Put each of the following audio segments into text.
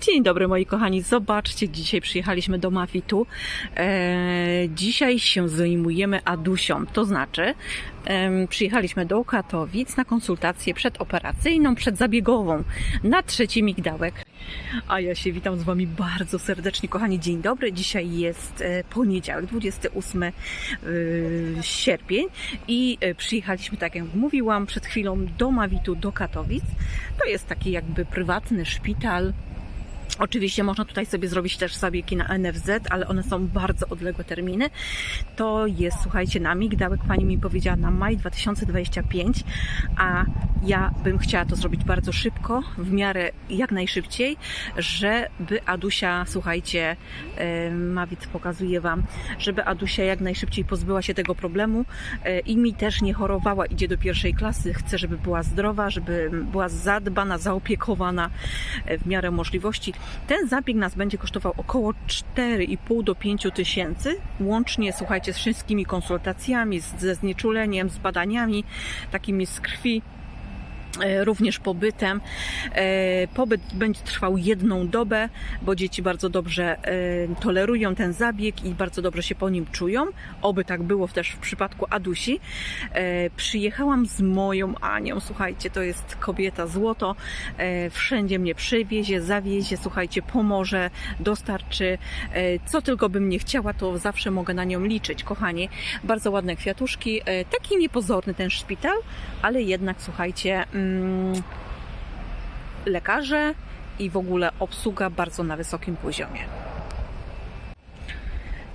Dzień dobry moi kochani, zobaczcie, dzisiaj przyjechaliśmy do Mafitu. E, dzisiaj się zajmujemy Adusią, to znaczy przyjechaliśmy do Katowic na konsultację przedoperacyjną, przedzabiegową na trzeci migdałek. A ja się witam z Wami bardzo serdecznie, kochani. Dzień dobry. Dzisiaj jest e, poniedziałek, 28 e, sierpień i przyjechaliśmy, tak jak mówiłam przed chwilą, do Mawitu, do Katowic. To jest taki jakby prywatny szpital, Oczywiście można tutaj sobie zrobić też zabiegi na NFZ, ale one są bardzo odległe terminy. To jest, słuchajcie, na migdałek pani mi powiedziała na maj 2025, a ja bym chciała to zrobić bardzo szybko, w miarę jak najszybciej, żeby Adusia, słuchajcie, Mawit pokazuje Wam, żeby Adusia jak najszybciej pozbyła się tego problemu e, i mi też nie chorowała, idzie do pierwszej klasy, chcę, żeby była zdrowa, żeby była zadbana, zaopiekowana e, w miarę możliwości. Ten zabieg nas będzie kosztował około 4,5 do 5 tysięcy, łącznie, słuchajcie, z wszystkimi konsultacjami, ze znieczuleniem, z badaniami takimi z krwi również pobytem. E, Pobyt będzie trwał jedną dobę, bo dzieci bardzo dobrze e, tolerują ten zabieg i bardzo dobrze się po nim czują. Oby tak było też w przypadku Adusi. E, Przyjechałam z moją Anią, słuchajcie, to jest kobieta złoto. E, Wszędzie mnie przywiezie, zawiezie, słuchajcie, pomoże, dostarczy. E, Co tylko bym nie chciała, to zawsze mogę na nią liczyć, kochani. Bardzo ładne kwiatuszki. E, Taki niepozorny ten szpital, ale jednak, słuchajcie, lekarze i w ogóle obsługa bardzo na wysokim poziomie.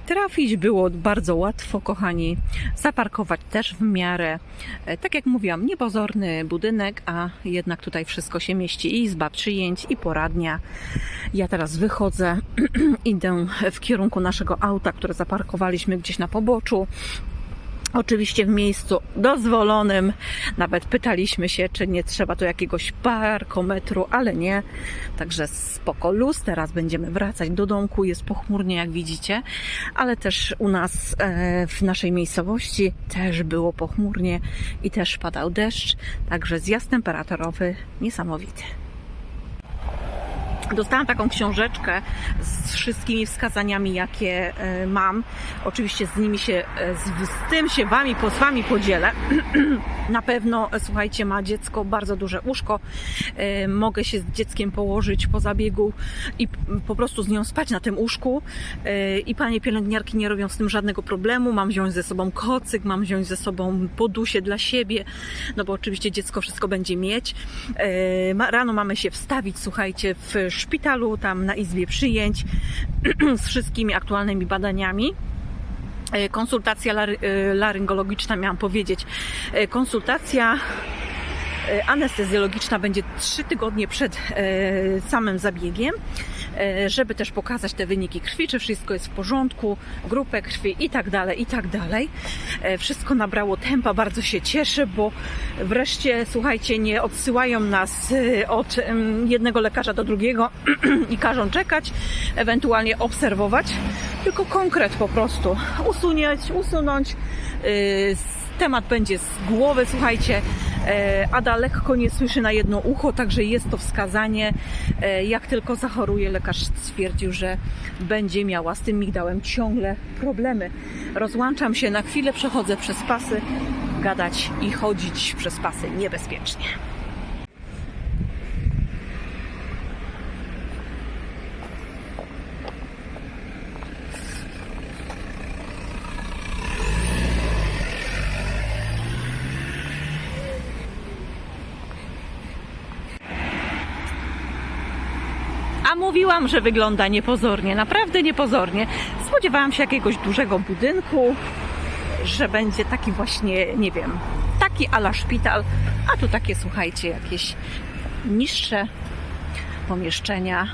Trafić było bardzo łatwo, kochani. Zaparkować też w miarę. E, Tak jak mówiłam, niepozorny budynek, a jednak tutaj wszystko się mieści. I izba przyjęć, i poradnia. Ja teraz wychodzę, idę w kierunku naszego auta, które zaparkowaliśmy gdzieś na poboczu. Oczywiście w miejscu dozwolonym. Nawet pytaliśmy się, czy nie trzeba tu jakiegoś parkometru, ale nie. Także spoko luz. Teraz będziemy wracać do domku. Jest pochmurnie, jak widzicie, ale też u nas e, w naszej miejscowości też było pochmurnie i też padał deszcz. Także zjazd temperaturowy niesamowity. Dostałam taką książeczkę z wszystkimi wskazaniami, jakie e, mam. Oczywiście z nimi się, e, z, z tym się wami, z podzielę. Na pewno, e, słuchajcie, ma dziecko bardzo duże. E, Mogę się z dzieckiem położyć po zabiegu i po prostu z nią spać na tym łóżku. I panie pielęgniarki nie robią z tym żadnego problemu. Mam wziąć ze sobą kocyk, mam wziąć ze sobą podusie dla siebie, no bo oczywiście dziecko wszystko będzie mieć. Rano mamy się wstawić, słuchajcie, w szpitalu, tam na izbie przyjęć z wszystkimi aktualnymi badaniami. E, Konsultacja e, laryngologiczna, miałam powiedzieć. E, Konsultacja anestezjologiczna będzie trzy tygodnie przed samym zabiegiem, żeby też pokazać te wyniki krwi, czy wszystko jest w porządku, grupę krwi i tak dalej, i tak dalej. E, Wszystko nabrało tempa, bardzo się cieszę, bo wreszcie, słuchajcie, nie odsyłają nas e, od jednego lekarza do drugiego i każą czekać, ewentualnie obserwować, tylko konkret po prostu usunieć, usunąć. e, Temat będzie z głowy, słuchajcie. E, Ada lekko nie słyszy na jedno ucho, także jest to wskazanie. E, Jak tylko zachoruje, lekarz stwierdził, że będzie miała z tym migdałem ciągle problemy. Rozłączam się na chwilę, przechodzę przez pasy, gadać i chodzić przez pasy niebezpiecznie. A mówiłam, że wygląda niepozornie, naprawdę niepozornie. Spodziewałam się jakiegoś dużego budynku, że będzie taki właśnie, nie wiem, taki ala szpital, a tu takie, słuchajcie, jakieś niższe pomieszczenia,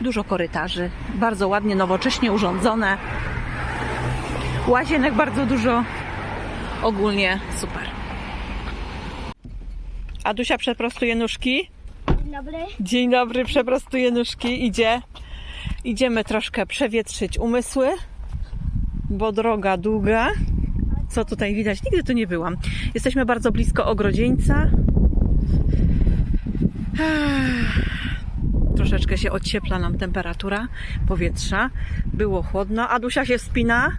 dużo korytarzy, bardzo ładnie, nowocześnie urządzone, łazienek bardzo dużo, ogólnie super. Adusia przeprostuje nóżki. Dobry. Dzień dobry, przeprostuję nóżki, idzie. Idziemy troszkę przewietrzyć umysły, bo droga długa. Co tutaj widać? Nigdy tu nie byłam. Jesteśmy bardzo blisko ogrodzieńca. Troszeczkę się ociepla nam temperatura powietrza. Było chłodno. Adusia się wspina.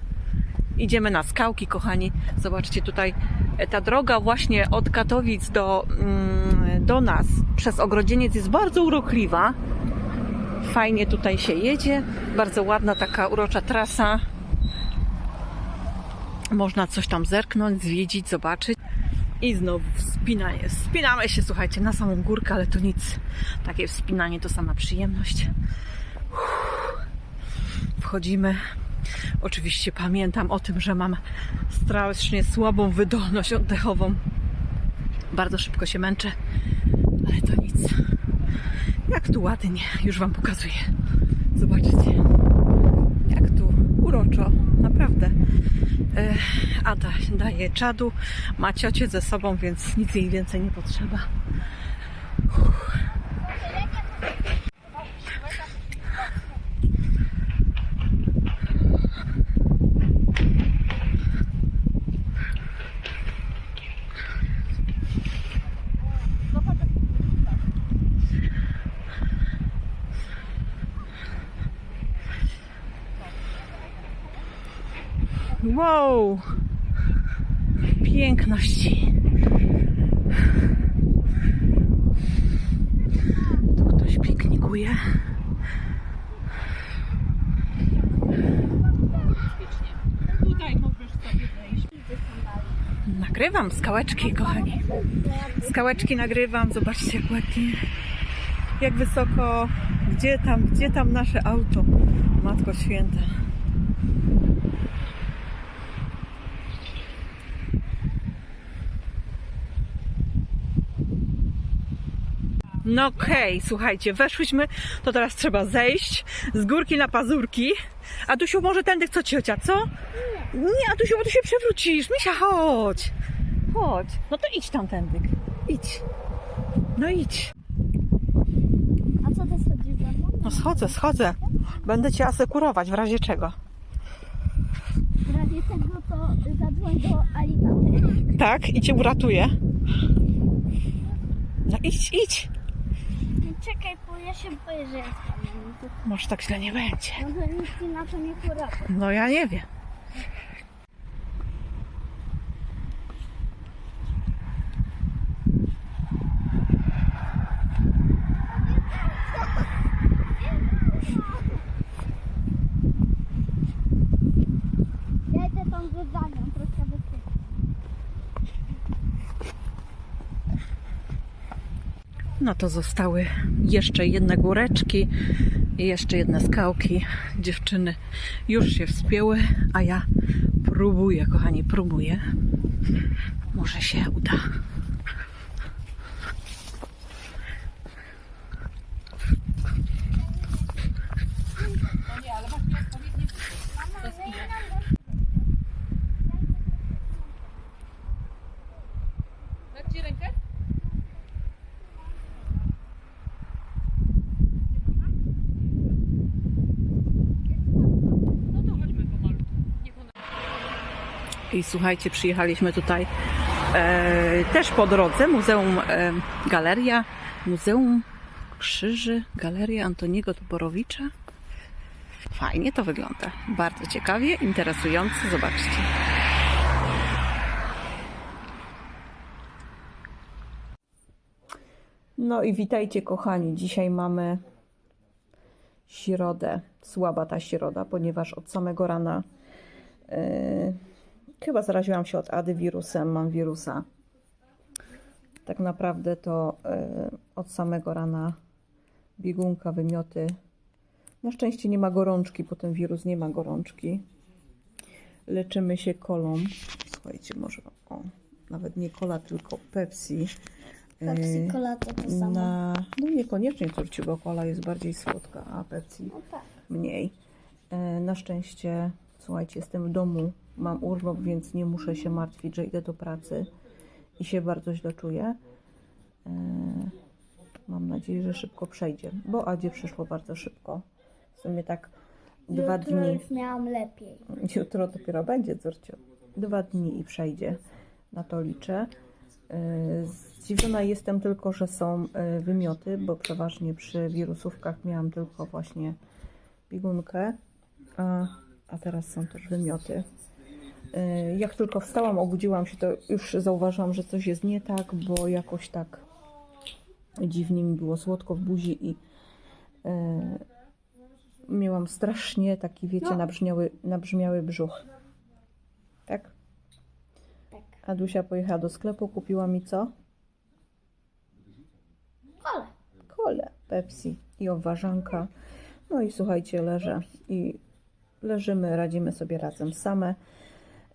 Idziemy na skałki, kochani. Zobaczcie tutaj ta droga właśnie od Katowic do, mm, do nas przez Ogrodzieniec jest bardzo urokliwa. Fajnie tutaj się jedzie. Bardzo ładna taka urocza trasa. Można coś tam zerknąć, zwiedzić, zobaczyć. I znowu wspinanie. Wspinamy się, słuchajcie, na samą górkę, ale to nic. Takie wspinanie to sama przyjemność. Uff. Wchodzimy. Oczywiście pamiętam o tym, że mam strasznie słabą wydolność oddechową. Bardzo szybko się męczę, ale to nic. Jak tu ładnie, już Wam pokazuję. Zobaczcie, jak tu uroczo, naprawdę. E, Ada daje czadu, ma ciocię ze sobą, więc nic jej więcej nie potrzeba. Uff. Wow! Piękności. Tu ktoś piknikuje. Nagrywam skałeczki, kochani. Skałeczki nagrywam, zobaczcie jak ładnie. Jak wysoko. Gdzie tam, gdzie tam nasze auto? Matko Święta. No okej, słuchajcie, weszłyśmy, to teraz trzeba zejść z górki na pazurki. A Dusiu, może tędy co ciocia, co? Nie, Adusiu, bo tu się przewrócisz. Misia, chodź. Chodź. No to idź tamtędy. Idź. No idź. A co ty schodzisz za mną? No schodzę, schodzę. Będę cię asekurować w razie czego. W razie tego to zadzwoń do Alitaty. Tak? I cię uratuję. No idź, idź. Czekaj, bo ja się boję, że. Może tak źle nie będzie. No to nic na to nie poradzę. No ja nie wiem. Ja idę tam z Danią, troszkę wytyk. No to zostały jeszcze jedne góreczki i jeszcze jedne skałki. Dziewczyny już się wspięły, a ja próbuję, kochani, próbuję. Może się uda. I słuchajcie, przyjechaliśmy tutaj e, też po drodze. Muzeum e, Galeria, Muzeum Krzyży, Galeria Antoniego Tuborowicza. Fajnie to wygląda. Bardzo ciekawie, interesujące. Zobaczcie. No i witajcie kochani. Dzisiaj mamy środę. Słaba ta środa, ponieważ od samego rana yy, chyba zaraziłam się od Ady wirusem, mam wirusa. Tak naprawdę to yy, od samego rana biegunka, wymioty. Na szczęście nie ma gorączki, bo ten wirus nie ma gorączki. Leczymy się kolą. Słuchajcie, może o, nawet nie kola, tylko Pepsi. Pepsi Yy, Cola to to samo. na, no niekoniecznie turci, bo kola jest bardziej słodka, a Pepsi No tak. mniej. E, Na szczęście, słuchajcie, jestem w domu, mam urlop, więc nie muszę się martwić, że idę do pracy i się bardzo źle czuję. E, Mam nadzieję, że szybko przejdzie, bo Adzie przyszło bardzo szybko. W sumie tak dwa Jutro dni. już miałam lepiej. Jutro dopiero będzie, Zurciu. Dwa dni i przejdzie. Na to liczę. E, Zdziwiona jestem tylko, że są e, wymioty, bo przeważnie przy wirusówkach miałam tylko właśnie biegunkę, a, a teraz są też wymioty. E, Jak tylko wstałam, obudziłam się, to już zauważyłam, że coś jest nie tak, bo jakoś tak dziwnie mi było słodko w buzi i e, miałam strasznie taki, wiecie, No. nabrzmiały, nabrzmiały brzuch. Tak? Tak. Adusia pojechała do sklepu, kupiła mi co? Kole. Kole, Pepsi i obwarzanka. No i słuchajcie, leżę i leżymy, radzimy sobie razem same.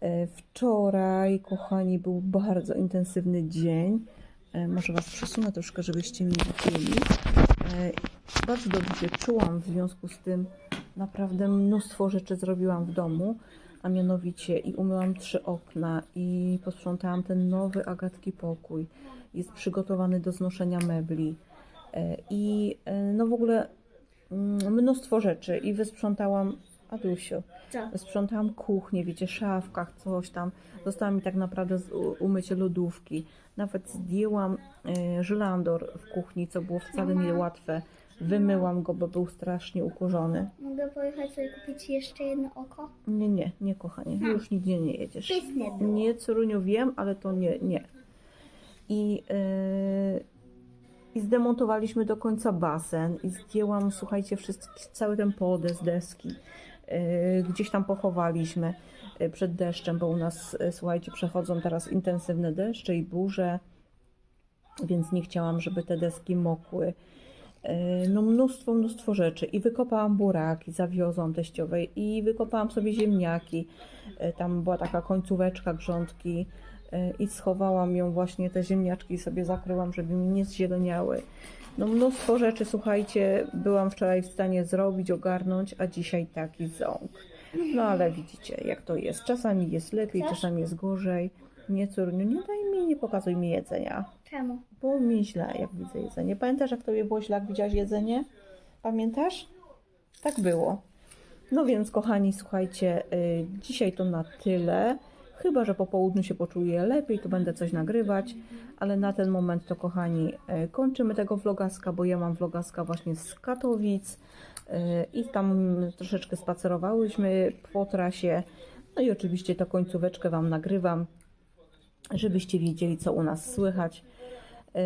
E, Wczoraj, kochani, był bardzo intensywny dzień. E, Może Was przesunę troszkę, żebyście mi widzieli. E, Bardzo dobrze się czułam w związku z tym. Naprawdę mnóstwo rzeczy zrobiłam w domu, a mianowicie i umyłam trzy okna i posprzątałam ten nowy agatki pokój. Jest przygotowany do znoszenia mebli. I no w ogóle mm, mnóstwo rzeczy i wysprzątałam Adusiu, Co? sprzątałam kuchnię, wiecie, szafkach, coś tam. Została mi tak naprawdę z- u- umycie lodówki. Nawet zdjęłam e, żelandor w kuchni, co było wcale nie łatwe. Wymyłam go, bo był strasznie ukurzony. Mogę pojechać sobie kupić jeszcze jedno oko? Nie, nie, nie, kochanie, już nigdzie nie jedziesz. Pyszne było. Nie, Córuniu, wiem, ale to nie, nie. I, yy, I zdemontowaliśmy do końca basen i zdjęłam, słuchajcie, wszystki, cały ten podest, deski. Yy, gdzieś tam pochowaliśmy yy, przed deszczem, bo u nas, yy, słuchajcie, przechodzą teraz intensywne deszcze i burze, więc nie chciałam, żeby te deski mokły. No mnóstwo, mnóstwo rzeczy. I wykopałam buraki, zawiozłam teściowej i wykopałam sobie ziemniaki. Tam była taka końcóweczka grządki i schowałam ją właśnie, te ziemniaczki sobie zakryłam, żeby mi nie zzieleniały. No mnóstwo rzeczy, słuchajcie, byłam wczoraj w stanie zrobić, ogarnąć, a dzisiaj taki ząg. No ale widzicie, jak to jest. Czasami jest lepiej, Chcesz? czasami jest gorzej. Nie, córniu, nie daj mi, nie pokazuj mi jedzenia. Czemu? Było mi źle, jak widzę jedzenie. Pamiętasz, jak tobie było źle, jak widziałaś jedzenie? Pamiętasz? Tak było. No więc, kochani, słuchajcie, y, dzisiaj to na tyle. Chyba, że po południu się poczuję lepiej, to będę coś nagrywać, ale na ten moment to, kochani, y, kończymy tego vlogaska, bo ja mam vlogaska właśnie z Katowic y, i tam troszeczkę spacerowałyśmy po trasie. No i oczywiście tę końcóweczkę Wam nagrywam, żebyście wiedzieli, co u nas słychać. Yy,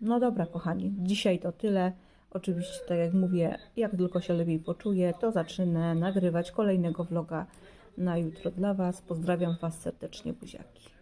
No dobra, kochani, dzisiaj to tyle. Oczywiście, tak jak mówię, jak tylko się lepiej poczuję, to zacznę nagrywać kolejnego vloga na jutro dla Was. Pozdrawiam Was serdecznie, buziaki.